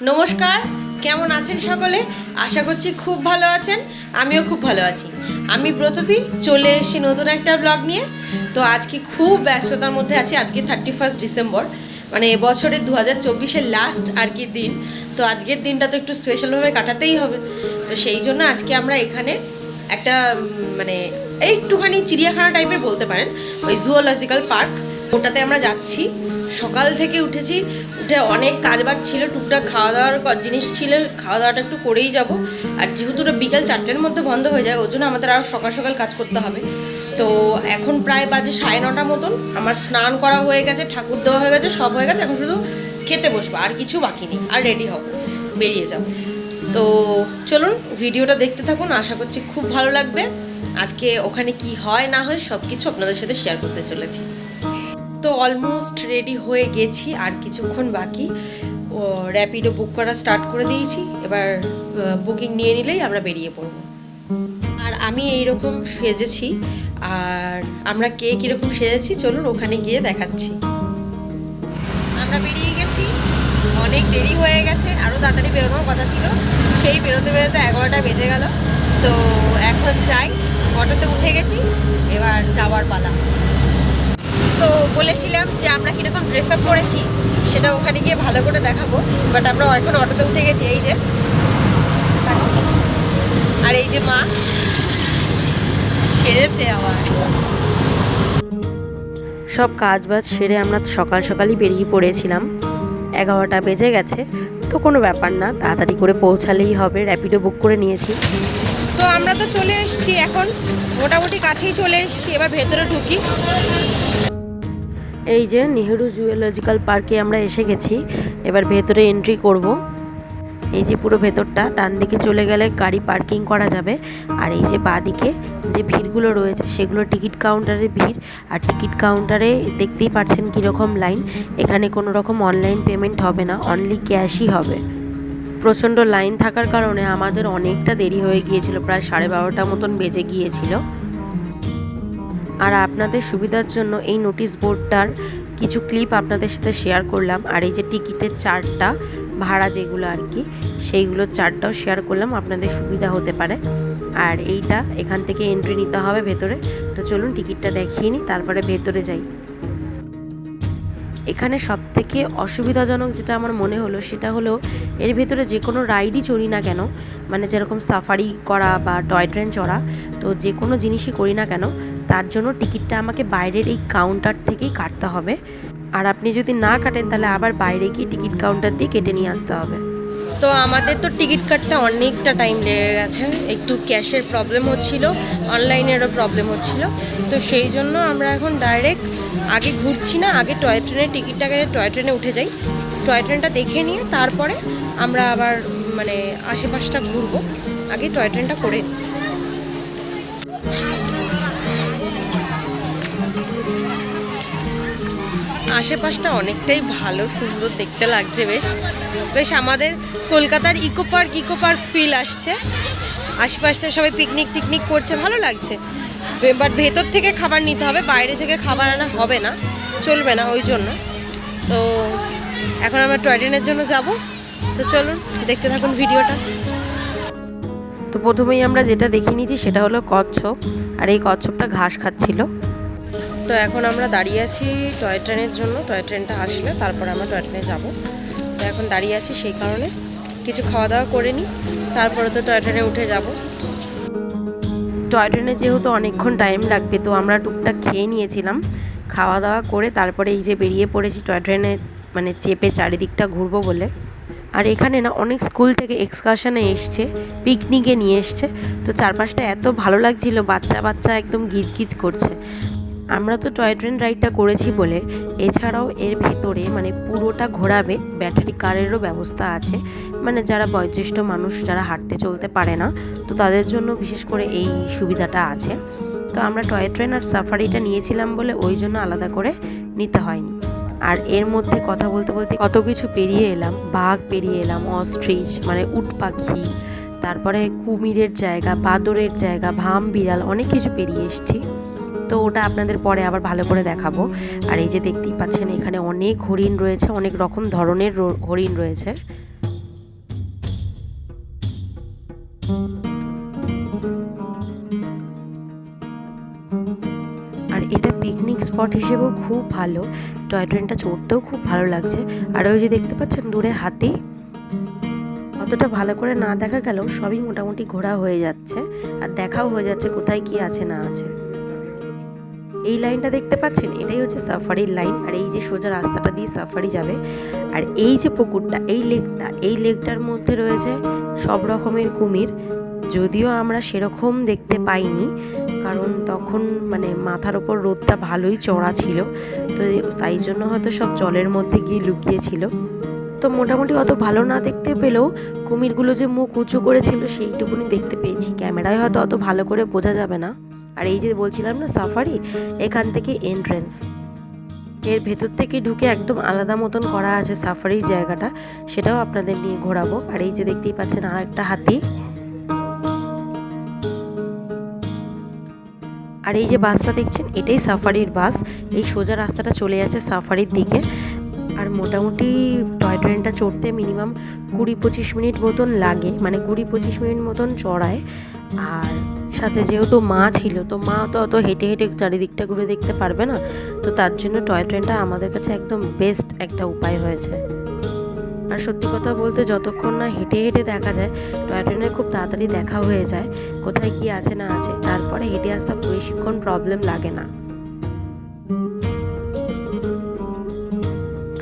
নমস্কার, কেমন আছেন সকলে? আশা করছি খুব ভালো আছেন, আমিও খুব ভালো আছি। আমি ব্রততি চলে এসেছি নতুন একটা ব্লগ নিয়ে। তো আজকে খুব ব্যস্ততার মধ্যে আছি, আজকে থার্টি ফার্স্ট ডিসেম্বর মানে এবছরের দু হাজার চব্বিশের লাস্ট আর কি দিন। তো আজকের দিনটা তো একটু স্পেশালভাবে কাটাতেই হবে। তো সেই জন্য আজকে আমরা এখানে একটা মানে একটুখানি চিড়িয়াখানা টাইপের বলতে পারেন, ওই জুওলজিক্যাল পার্ক ওটাতে আমরা যাচ্ছি। সকাল থেকে উঠেছি, উঠে অনেক কাজ বাজ ছিল, টুকটাক খাওয়া দাওয়ার জিনিস ছিল খাওয়া দাওয়াটা একটু করেই যাব। আর যেহেতু বিকাল চারটের মধ্যে বন্ধ হয়ে যায়, ওই জন্য আমাদের আরও সকাল সকাল কাজ করতে হবে। তো এখন প্রায় বাজে সাড়ে নটা মতন, আমার স্নান করা হয়ে গেছে, ঠাকুর দেওয়া হয়ে গেছে, সব হয়ে গেছে, এখন শুধু খেতে বসবো, আর কিছু বাকি নেই, আর রেডি হব, বেরিয়ে যাব। তো চলুন, ভিডিওটা দেখতে থাকুন, আশা করছি খুব ভালো লাগবে। আজকে ওখানে কি হয় না হয় সব কিছু আপনাদের সাথে শেয়ার করতে চলেছি। তো অলমোস্ট রেডি হয়ে গেছি, আর কিছুক্ষণ বাকি। ও র্যাপিডো বুক করা স্টার্ট করে দিয়েছি। এবার বুকিং নিয়ে নিলেই আমরা বেরিয়ে পড়ব। আর আমি এই রকম সেজেছি। আর আমরা কে কীরকম সেজেছি, চলুন ওখানে গিয়ে দেখাচ্ছি। আমরা বেরিয়ে গেছি। অনেক দেরি হয়ে গেছে আরও তাড়াতাড়ি বেরোনোর কথা ছিল। সেই বেরোতে বেরোতে এগারোটা বেজে গেল। তো এখন যাই, অটোতে উঠে গেছি। এবার যাওয়ার পালা। তো বলেছিলাম যে আমরা কীরকম ড্রেস আপ করেছি সেটা ওখানে গিয়ে ভালো করে দেখাবো বাট আমরা এখন অটোতে উঠে গেছি এই যে। আর এই যে মা সেরেছে আবার। সব কাজ বাজ সেরে আমরা সকাল সকালই বেরিয়ে পড়েছিলাম। এগারোটা বেজে গেছে তো কোনো ব্যাপার না তাড়াতাড়ি করে পৌঁছালেই হবে র্যাপিডো বুক করে নিয়েছি। তো আমরা তো চলে এসেছি এখন মোটামুটি কাছেই চলে এসেছি এবার ভেতরে ঢুকি। এই যে নেহেরু জুওলজিক্যাল পার্কে আমরা এসে গেছি। এবার ভেতরে এন্ট্রি করব। এই যে পুরো ভেতরটা, ডান দিকে চলে গেলে গাড়ি পার্কিং করা যাবে। আর এই যে বাঁ দিকে যে ভিড়গুলো রয়েছে, সেগুলো টিকিট কাউন্টারে ভিড়। আর টিকিট কাউন্টারে দেখতেই পাচ্ছেন কীরকম লাইন এখানে কোনো রকম অনলাইন পেমেন্ট হবে না অনলি ক্যাশই হবে। প্রচণ্ড লাইন থাকার কারণে আমাদের অনেকটা দেরি হয়ে গিয়েছিল, প্রায় সাড়ে বারোটা মতন বেজে গিয়েছিল। আর আপনাদের সুবিধার জন্য এই নোটিশ বোর্ডটার কিছু ক্লিপ আপনাদের সাথে শেয়ার করলাম। আর এই যে টিকিটের চার্টটা ভাড়া যেগুলো আর কি, সেইগুলোর চার্টটাও শেয়ার করলাম। আপনাদের সুবিধা হতে পারে। আর এইটা এখান থেকে এন্ট্রি নিতে হবে ভেতরে। তো চলুন টিকিটটা দেখিয়ে নিই, তারপরে ভেতরে যাই। এখানে সব থেকে অসুবিধাজনক যেটা আমার মনে হলো, সেটা হলো এর ভেতরে যে কোনো রাইডই চড়ি না কেন মানে যেরকম সাফারি করা বা টয় ট্রেন চড়া, তো যে কোনো জিনিসই করি না কেন তার জন্য টিকিটটা আমাকে বাইরের এই কাউন্টার থেকেই কাটতে হবে। আর আপনি যদি না কাটেন, তাহলে আবার বাইরে গিয়ে টিকিট কাউন্টার দিয়ে কেটে নিয়ে আসতে হবে। তো আমাদের তো টিকিট কাটতে অনেকটা টাইম লেগে গেছে। একটু ক্যাশের প্রবলেম হচ্ছিল অনলাইনেরও প্রবলেম হচ্ছিল। তো সেই জন্য আমরা এখন ডাইরেক্ট আগে ঘুরছি না, আগে টয় ট্রেনের টিকিটটা টিকিটটাকে টয় ট্রেনে উঠে যাই। টয় ট্রেনটা দেখে নিয়ে তারপরে আমরা আবার মানে আশেপাশটা ঘুরবো। আগে টয় ট্রেনটা করে আশেপাশটা অনেকটাই ভালো, সুন্দর, দেখতে লাগছে বেশ। বেশ আমাদের কলকাতার eco park eco park feel আসছে। আশেপাশটা সবাই পিকনিক টিকনিক করছে, ভালো লাগছে। বাট ভেতর থেকে খাবার নিতে হবে, বাইরে থেকে খাবার আনা হবে না, চলবে না ওই জন্য। তো এখন আমরা টয় ট্রেনের জন্য যাব। তো চলুন, দেখতে থাকুন ভিডিওটা। তো প্রথমেই আমরা যেটা দেখে নিয়েছি সেটা হলো কচ্ছপ। আর এই কচ্ছপটা ঘাস খাচ্ছিল। তো এখন আমরা দাঁড়িয়ে আছি টয় ট্রেনের জন্য। টয় ট্রেনটা আসলে তারপরে আমরা টয় ট্রেনে যাব। তো এখন দাঁড়িয়ে আছি সেই কারণে। কিছু খাওয়া দাওয়া করে নিই তারপরে তো টয় ট্রেনে উঠে যাব। টয় ট্রেনে যেহেতু অনেকক্ষণ টাইম লাগবে, তো আমরা টুকটাক খেয়ে নিয়েছিলাম। খাওয়া দাওয়া করে তারপরে এই যে বেরিয়ে পড়েছি টয় ট্রেনে মানে চেপে চারিদিকটা ঘুরবো বলে। আর এখানে না অনেক স্কুল থেকে এক্সকারশনে এসছে পিকনিকে নিয়ে এসছে। তো চারপাশটা এত ভালো লাগছিল বাচ্চা বাচ্চা একদম গিজগিজ করছে। আমরা তো টয় ট্রেন রাইডটা করেছি বলে, এছাড়াও এর ভেতরে মানে পুরোটা ঘোরাবে ব্যাটারি কারেরও ব্যবস্থা আছে। মানে যারা বয়োজ্যেষ্ঠ মানুষ, যারা হাঁটতে চলতে পারে না, তো তাদের জন্য বিশেষ করে এই সুবিধাটা আছে। তো আমরা টয় ট্রেন আর সাফারিটা নিয়েছিলাম বলে ওই জন্য আলাদা করে নিতে হয়নি। আর এর মধ্যে কথা বলতে বলতে কত কিছু পেরিয়ে এলাম। বাঘ পেরিয়ে এলাম অস্ট্রিচ মানে উট পাখি, তারপরে কুমিরের জায়গা, বাদরের জায়গা, ভাম বিড়াল, অনেক কিছু পেরিয়ে এসেছি। তো ওটা আপনাদের পরে আবার ভালো করে দেখাবো। আর এই যে দেখতেই পাচ্ছেন, এখানে অনেক হরিণ রয়েছে, অনেক রকম ধরনের হরিণ রয়েছে। আর এটা পিকনিক স্পট হিসেবেও খুব ভালো। টয় ট্রেনটা চড়তেও খুব ভালো লাগছে। আর ওই যে দেখতে পাচ্ছেন দূরে হাতি। অতটা ভালো করে না দেখা গেলেও সবই মোটামুটি ঘোরা হয়ে যাচ্ছে। আর দেখাও হয়ে যাচ্ছে কোথায় কি আছে না আছে। এই লাইনটা দেখতে পাচ্ছেন? এটাই হচ্ছে সাফারির লাইন আর এই যে সোজা রাস্তাটা দিয়ে সাফারি যাবে। আর এই যে পুকুরটা, এই লেকটা এই লেকটার মধ্যে রয়েছে সব রকমের কুমির। যদিও আমরা সেরকম দেখতে পাইনি, কারণ তখন মানে মাথার ওপর রোদটা ভালোই চড়া ছিল। তো তাই জন্য হয়তো সব জলের মধ্যে গিয়ে লুকিয়েছিল। তো মোটামুটি অত ভালো না দেখতে পেলেও কুমিরগুলো যে মুখ উঁচু করেছিল সেইটুকুনি দেখতে পেয়েছি। ক্যামেরায় হয়তো অত ভালো করে বোঝা যাবে না। আর এই যে বলছিলাম না সাফারি এখান থেকে এন্ট্রেন্স এর ভেতর থেকে ঢুকে একদম আলাদা মতন করা আছে সাফারির জায়গাটা, সেটাও আপনাদের নিয়ে ঘোরাবো। আর এই যে দেখতেই পাচ্ছেন আর একটা হাতি। আর এই যে বাসটা দেখছেন, এটাই সাফারির বাস। এই সোজা রাস্তাটা চলে যাচ্ছে সাফারির দিকে। আর মোটামুটি টয় ট্রেনটা চড়তে মিনিমাম কুড়ি পঁচিশ মিনিট মতন লাগে মানে কুড়ি পঁচিশ মিনিট মতন চড়ায়। আর সাথে যেহেতু মা ছিল, তো মা তো অত হেঁটে হেঁটে চারিদিকটা ঘুরে দেখতে পারবে না। তো তার জন্য টয় ট্রেনটা আমাদের কাছে একদম বেস্ট একটা উপায় হয়েছে। আর সত্যি কথা বলতে যতক্ষণ না হেঁটে হেঁটে দেখা যায় টয় ট্রেনে খুব তাড়াতাড়ি দেখা হয়ে যায়, কোথায় কি আছে না আছে, তারপরে হেঁটে আসতে বেশিক্ষণ প্রবলেম লাগে না।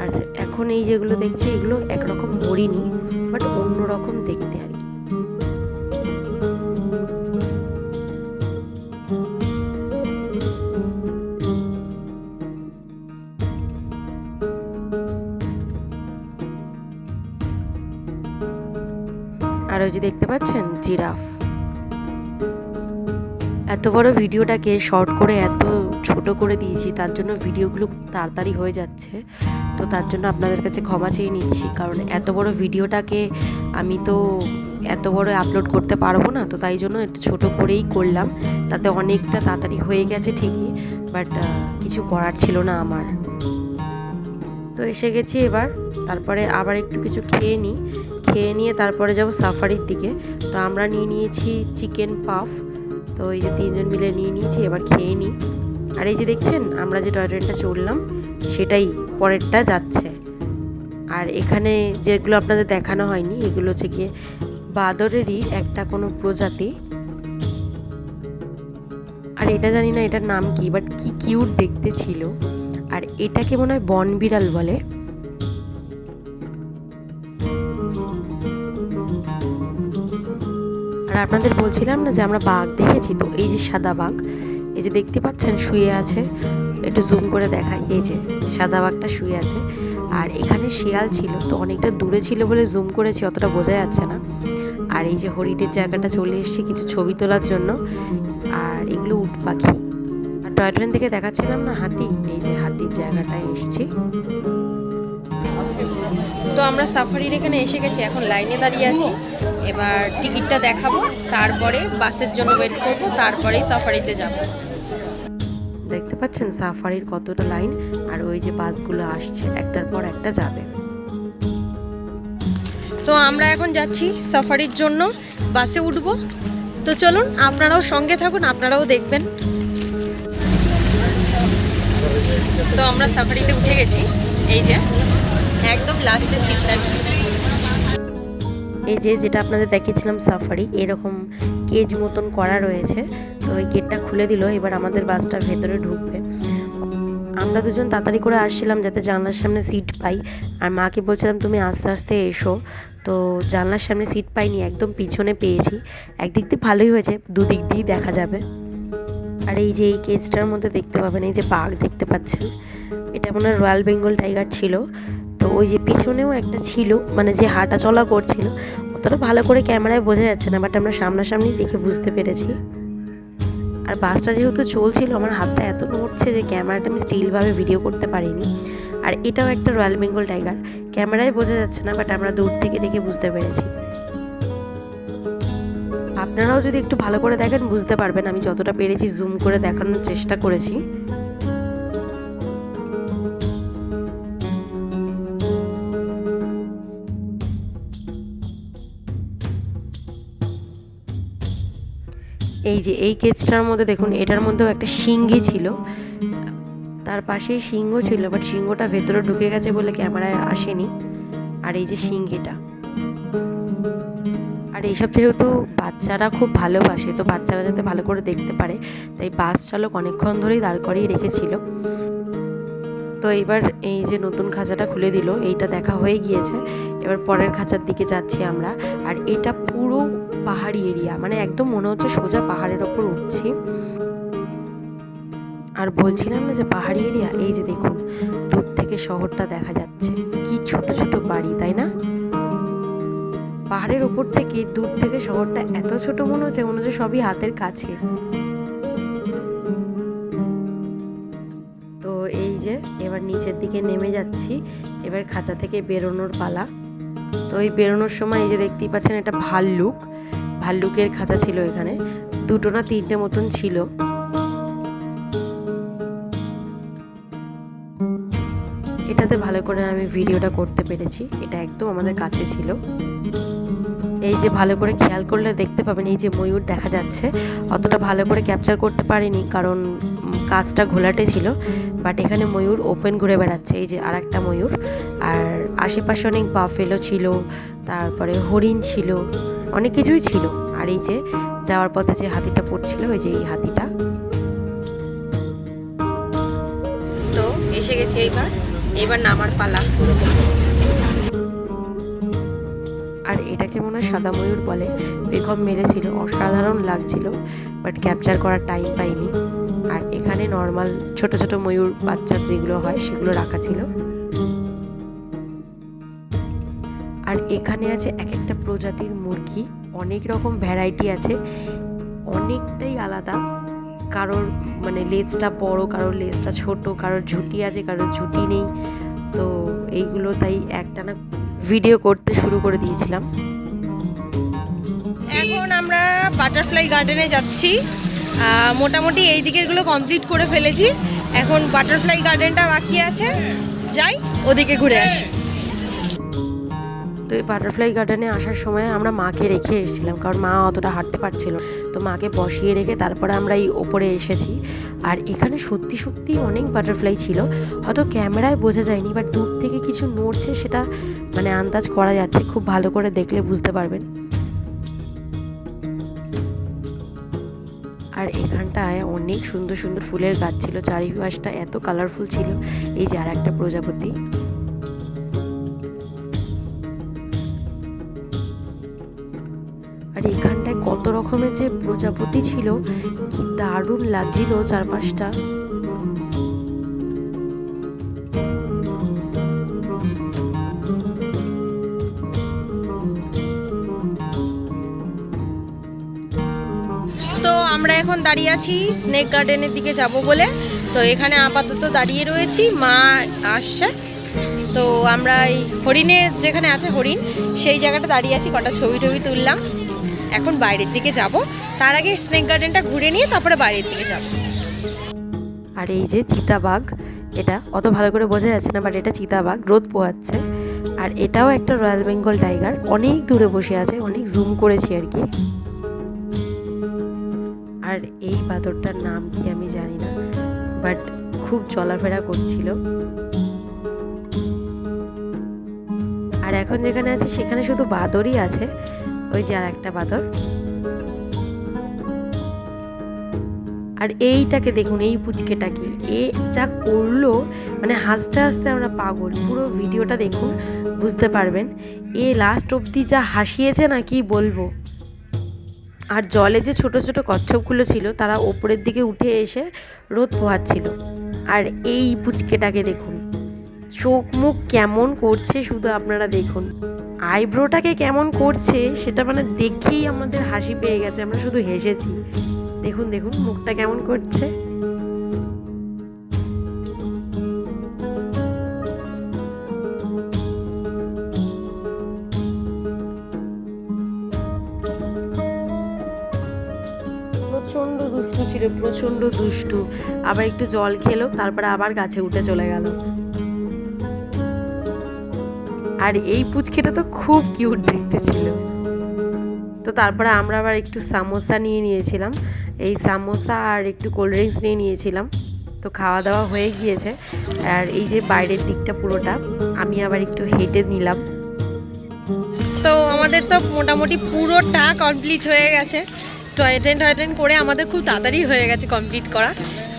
আর এখন এই যেগুলো দেখছি, এগুলো একরকম হরিণই বাট অন্যরকম দেখতে। দেখতে পাচ্ছেন? জিরাফ। এত বড় ভিডিওটাকে শর্ট করে এত ছোট করে দিয়েছি, তার জন্য ভিডিওগুলো তাড়াতাড়ি হয়ে যাচ্ছে। তো তার জন্য আপনাদের কাছে ক্ষমা চেয়ে নিচ্ছি, কারণ এত বড় ভিডিওটাকে আমি তো এত বড় আপলোড করতে পারব না, তো তাই জন্য একটু ছোট করেই করলাম। তাতে অনেকটা তাড়াতাড়ি হয়ে গেছে ঠিকই, বাট কিছু করার ছিল না আমার। তো এসে গেছি এবার, তারপরে আবার একটু কিছু খেয়ে নিই। খেয়ে নিয়ে তারপরে যাব সাফারির দিকে। তো আমরা নিয়ে নিয়েছি চিকেন পাফ। তো এই যে তিনজন মিলে নিয়ে নিয়েছি, এবার খেয়ে নিই। আর এই যে দেখছেন, আমরা যে টয় ট্রেনটা চড়লাম, সেটাই পরেরটা যাচ্ছে। আর এখানে যেগুলো আপনাদের দেখানো হয়নি, এগুলো হচ্ছে গিয়ে বাদরেরই একটা কোনো প্রজাতি। আর এটা জানি না এটার নাম কি বাট কি কিউট দেখতে ছিল। আর এটাকে মনে হয় বন বিড়াল বলে। আর আপনাদের বলছিলাম না যে আমরা বাঘ দেখেছি, তো এই যে সাদা বাঘ, এই যে দেখতে পাচ্ছেন শুয়ে আছে, একটু জুম করে দেখাই, এই যে সাদা বাঘটা শুয়ে আছে, আর এখানে শিয়াল ছিল, তো অনেকটা দূরে ছিল বলে জুম করেছি, অতটা বোঝা যাচ্ছে না। আর এই যে হরিণের জায়গাটা চলে এসেছে কিছু ছবি তোলার জন্য, আর এগুলো উট পাখি। আর টয় ট্রেন থেকে দেখাচ্ছিলাম না হাতি, এই যে হাতির জায়গাটায় এসেছি। তো আমরা সাফারির এখানে এসে গেছি, এখন লাইনে দাঁড়িয়ে আছি। এবার টিকিটটা দেখাবো তারপরে বাসের জন্য ওয়েট করব তারপরেই সাফারিতে যাব। দেখতে পাচ্ছেন সাফারির কতটা লাইন আর ওই যে বাসগুলো আসছে একটার পর একটা যাবে। তো আমরা এখন যাচ্ছি সাফারির জন্য বাসে উঠবো। তো চলুন আপনারাও সঙ্গে থাকুন আপনারাও দেখবেন। তো আমরা সাফারিতে উঠে গেছি এই যে একদম লাস্টের সিটটা নিয়েছি এই যে যেটা আপনাদের দেখিয়েছিলাম সাফারি এরকম কেজ মতন করা রয়েছে। তো ওই গেটটা খুলে দিল, এবার আমাদের বাসটা ভেতরে ঢুকবে। আমরা দুজন তাড়াতাড়ি করে আসছিলাম যাতে জানলার সামনে সিট পাই। আর মাকে বলছিলাম, তুমি আস্তে আস্তে এসো। তো জানলার সামনে সিট পাইনি, একদম পিছনে পেয়েছি। একদিক দিয়ে ভালোই হয়েছে, দুদিক দিয়েই দেখা যাবে। আর এই যে এই কেজটার মধ্যে দেখতে পাবেন, এই যে বাঘ দেখতে পাচ্ছেন। এটা মনে হয় রয়্যাল বেঙ্গল টাইগার ছিল। তো ওই যে পিছনেও একটা ছিল মানে যে হাঁটা চলা করছিল, অতটা ভালো করে ক্যামেরায় বোঝা যাচ্ছে না, বাট আমরা সামনাসামনি দেখে বুঝতে পেরেছি। আর বাসটা যেহেতু চলছিল, আমার হাতটা এত নড়ছে যে ক্যামেরাটা আমি স্টিলভাবে ভিডিও করতে পারিনি। আর এটাও একটা রয়্যাল বেঙ্গল টাইগার ক্যামেরায় বোঝা যাচ্ছে না, বাট আমরা দূর থেকে দেখে বুঝতে পেরেছি। আপনারাও যদি একটু ভালো করে দেখেন, বুঝতে পারবেন আমি যতটা পেরেছি জুম করে দেখানোর চেষ্টা করেছি। এই যে এই কেচটার মধ্যে দেখুন এটার মধ্যেও একটা শিঙ্গি ছিল। তার পাশেই সিংহ ছিল বাট সিংহটা ভেতরে ঢুকে গেছে বলে ক্যামেরায় আসেনি। আর এই যে সিঙ্গিটা আর এইসব যেহেতু বাচ্চারা খুব ভালোবাসে তো বাচ্চারা যাতে ভালো করে দেখতে পারে তাই বাস চালক অনেকক্ষণ ধরেই দাঁড় করিয়ে রেখেছিল। তো এইবার এই যে নতুন খাঁচাটা খুলে দিল এইটা দেখা হয়ে গিয়েছে। এবার পরের খাঁচার দিকে যাচ্ছি আমরা। আর এটা পুরো পাহাড়ি এরিয়া মানে একদম মনে হচ্ছে সোজা পাহাড়ের ওপর উঠছি। আর বলছিলাম না যে পাহাড়ি এরিয়া? এই যে দেখুন, দূর থেকে শহরটা দেখা যাচ্ছে। কি ছোট ছোট বাড়ি, তাই না? পাহাড়ের ওপর থেকে দূর থেকে শহরটা এত ছোট মনে হচ্ছে মনে হচ্ছে সবই হাতের কাছে। তো এই যে, এবার নিচের দিকে নেমে যাচ্ছি। এবার খাঁচা থেকে বেরোনোর পালা। তো এই বেরোনোর সময় এই যে দেখতেই পাচ্ছেন এটা ভাল্লুক ভাল্লুকের খাঁচা ছিল এখানে। দুটো না তিনটে মতন ছিল। এটাতে ভালো করে আমি ভিডিওটা করতে পেরেছি। এটা একদম আমাদের কাছে ছিল। এই যে ভালো করে খেয়াল করলে দেখতে পাবেন, এই যে ময়ূর দেখা যাচ্ছে। অতটা ভালো করে ক্যাপচার করতে পারিনি, কারণ কাজটা ঘোলাটে ছিল। বাট এখানে ময়ূর ওপেন ঘুরে বেড়াচ্ছে, এই যে আর ময়ূর। আর আশেপাশে অনেক বাফেলো ছিল, তারপরে হরিণ ছিল। অনেক কিছুই ছিল। আর এই যে যাওয়ার পথে যে হাতিটা পড়ছিল ওই যে এই হাতিটা। তো এসে গেছি এইবার। এইবার নামার পালা। আর এটাকে মনে হয় সাদা ময়ূর বলে। বেগম মেরেছিল অসাধারণ লাগছিল বাট ক্যাপচার করার টাইম পাইনি। আর এখানে নর্মাল ছোট ছোট ময়ূর বাচ্চা যেগুলো হয় সেগুলো রাখা ছিল। আর এখানে আছে এক একটা প্রজাতির মুরগি। অনেক রকম ভ্যারাইটি আছে। অনেকটাই আলাদা। কারোর মানে লেজটা বড়, কারোর লেজটা ছোট, কারোর ঝুঁটি আছে, কারোর ঝুঁটি নেই। তো এইগুলো তাই একটানা ভিডিও করতে শুরু করে দিয়েছিলাম। এখন আমরা বাটারফ্লাই গার্ডেনে যাচ্ছি। মোটামুটি এই দিকেরগুলো কমপ্লিট করে ফেলেছি। এখন বাটারফ্লাই গার্ডেনটা বাকি আছে। যাই, ওদিকে ঘুরে আসি। বাটারফ্লাই গার্ডেনে আসার সময় আমরা মাকে রেখে এসেছিলাম, কারণ মা অতটা হাঁটতে পারছিল তো মাকে বসিয়ে রেখে তারপরে আমরা এই ওপরে এসেছি। আর এখানে সত্যি সত্যি অনেক বাটারফ্লাই ছিল। হয়তো ক্যামেরায় বোঝা যায়নি, বাট দূর থেকে কিছু নড়ছে সেটা মানে আন্দাজ করা যাচ্ছে। খুব ভালো করে দেখলে বুঝতে পারবেন। আর এখানটায় অনেক সুন্দর সুন্দর ফুলের গাছ ছিল। চারিপাশটা এত কালারফুল ছিল। এই যে আর একটা প্রজাপতি। রকমের যে প্রজাপতি ছিল, কি দারুণ লাগছিল চারপাশটা। তো আমরা এখন দাঁড়িয়ে আছি স্নেক গার্ডেনের দিকে যাব বলে। তো এখানে আপাতত দাঁড়িয়ে রয়েছি মা আসছে। তো আমরা এই হরিণের যেখানে আছে হরিণ, সেই জায়গাটা দাঁড়িয়ে আছি, কটা ছবি টবি তুললাম। এখন বাইরের দিকে যাব। তার আগে স্নেক গার্ডেনটা ঘুরে নিয়ে তারপরে বাইরের দিকে যাব। আর এই যে চিতাবাঘ, এটা অত ভালো করে বোঝা যাচ্ছে না বাট এটা চিতাবাঘ, রোদ পোহাচ্ছে। আর এটাও একটা রয়্যাল বেঙ্গল টাইগার অনেক দূরে বসে আছে, অনেক জুম করেছি আর কি। আর এই বাঁদরটার নাম কি আমি জানি না বাট খুব চলাফেরা করছিল। আর এখন যেখানে আছে, সেখানে শুধু বাদরই আছে ওই যে আর একটা বাদর। আর এইটাকে দেখুন, এই পুচকেটাকে। এ যা করল মানে হাসতে হাসতে আমরা পাগল। পুরো ভিডিওটা দেখুন, বুঝতে পারবেন। এ লাস্ট অবধি যা হাসিয়েছে না, কি বলব? আর জলে যে ছোট ছোট কচ্ছপগুলো ছিল, তারা ওপরের দিকে উঠে এসে রোদ পোহাচ্ছিল। আর এই পুচকেটাকে দেখুন, চোখ মুখ কেমন করছে শুধু আপনারা দেখুন। আইব্রোটাকে কেমন করছে, সেটা মানে দেখেই আমাদের হাসি পেয়ে গেছে, আমরা শুধু হেসেছি। দেখুন দেখুন, মুখটা কেমন করছে। প্রচণ্ড দুষ্টু ছিল, প্রচণ্ড দুষ্টু। আবার একটু জল খেলো, তারপরে আবার গাছে উঠে চলে গেল। আর এই পুচকেটা তো খুব কিউট দেখতে ছিল। তো তারপরে আমরা আবার একটু সামোসা নিয়ে নিয়েছিলাম। এই সামোসা আর একটু কোল্ড ড্রিঙ্কস নিয়ে নিয়েছিলাম। তো খাওয়া দাওয়া হয়ে গিয়েছে। আর এই যে বাইরের দিকটা পুরোটা, আমি আবার একটু হেঁটে নিলাম। তো আমাদের তো মোটামুটি পুরোটা কমপ্লিট হয়ে গেছে। টয় ট্রেন টয় ট্রেন করে আমাদের খুব তাড়াতাড়ি হয়ে গেছে কমপ্লিট করা।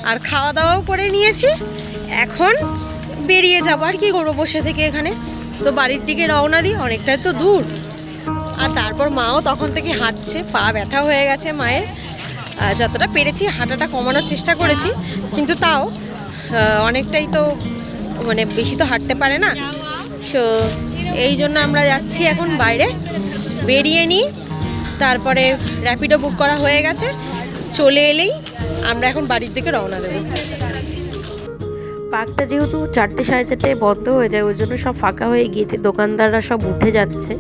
আর খাওয়া দাওয়াও করে নিয়েছি। এখন বেরিয়ে যাব। আর কি করব বসে থেকে এখানে? তো বাড়ির দিকে রওনা দিই অনেকটাই তো দূর। আর তারপর মাও তখন থেকে হাঁটছে, পা ব্যথা হয়ে গেছে মায়ের। যতটা পেরেছি হাঁটাটা কমানোর চেষ্টা করেছি, কিন্তু তাও অনেকটাই তো মানে বেশি তো হাঁটতে পারে না। সো এই জন্য আমরা যাচ্ছি এখন বাইরে, বেরিয়ে নিই। তারপরে র্যাপিডো বুক করা হয়ে গেছে, চলে এলেই আমরা এখন বাড়ির দিকে রওনা দেবো। পার্কটা যেহেতু চারটে সাড়ে চারটে বন্ধ হয়ে যায়, ওই জন্য সব ফাঁকা হয়ে গিয়েছে, দোকানদাররা সব উঠে যাচ্ছে।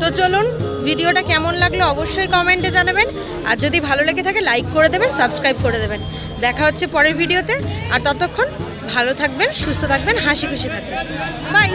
তো চলুন, ভিডিওটা কেমন লাগল অবশ্যই কমেন্টে জানাবেন, আর যদি ভালো লেগে থাকে লাইক করে দেবেন সাবস্ক্রাইব করে দেবেন। দেখা হচ্ছে পরের ভিডিওতে, আর ততক্ষণ ভালো থাকবেন, সুস্থ থাকবেন, হাসি খুশি থাকবেন। বাই